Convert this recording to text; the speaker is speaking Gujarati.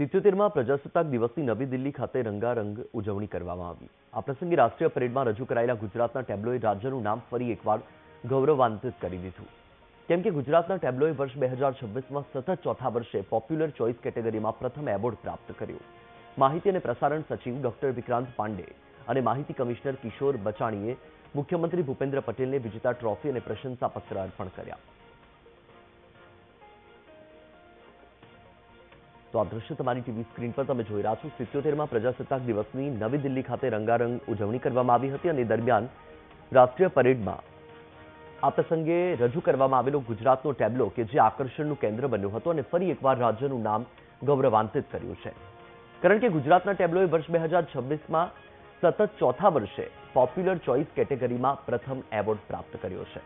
સિત્યોતેરમાં પ્રજાસત્તાક દિવસની નવી દિલ્હી ખાતે રંગારંગ ઉજવણી કરવામાં આવી. આ પ્રસંગે રાષ્ટ્રીય પરેડમાં રજૂ કરાયેલા ગુજરાતના ટેબ્લોએ રાજ્યનું નામ ફરી એકવાર ગૌરવાન્વિત કરી દીધું. કેમ કે ગુજરાતના ટેબ્લોએ વર્ષ બે હજાર સતત ચોથા વર્ષે પોપ્યુલર ચોઇસ કેટેગરીમાં પ્રથમ એવોર્ડ પ્રાપ્ત કર્યો. માહિતી અને પ્રસારણ સચિવ ડોક્ટર વિક્રાંત પાંડે અને માહિતી કમિશનર કિશોર બચાણીએ મુખ્યમંત્રી ભૂપેન્દ્ર પટેલને વિજેતા ટ્રોફી અને પ્રશંસાપત્ર અર્પણ કર્યા. તો આ દ્રશ્ય તમારી ટીવી સ્ક્રીન પર તમે જોઈ રહ્યા છો. સિત્યોતેરમાં પ્રજાસત્તાક દિવસની નવી દિલ્હી ખાતે રંગારંગ ઉજવણી કરવામાં આવી હતી અને દરમિયાન રાષ્ટ્રીય પરેડમાં આ પ્રસંગે રજૂ કરવામાં આવેલો ગુજરાતનો ટેબ્લો કે જે આકર્ષણનું કેન્દ્ર બન્યો હતો અને ફરી એકવાર રાજ્યનું નામ ગૌરવાન્વિત કર્યું છે. કારણ કે ગુજરાતના ટેબ્લોએ વર્ષ બે હજાર છવ્વીસમાં સતત ચોથા વર્ષે પોપ્યુલર ચોઇસ કેટેગરીમાં પ્રથમ એવોર્ડ પ્રાપ્ત કર્યો છે.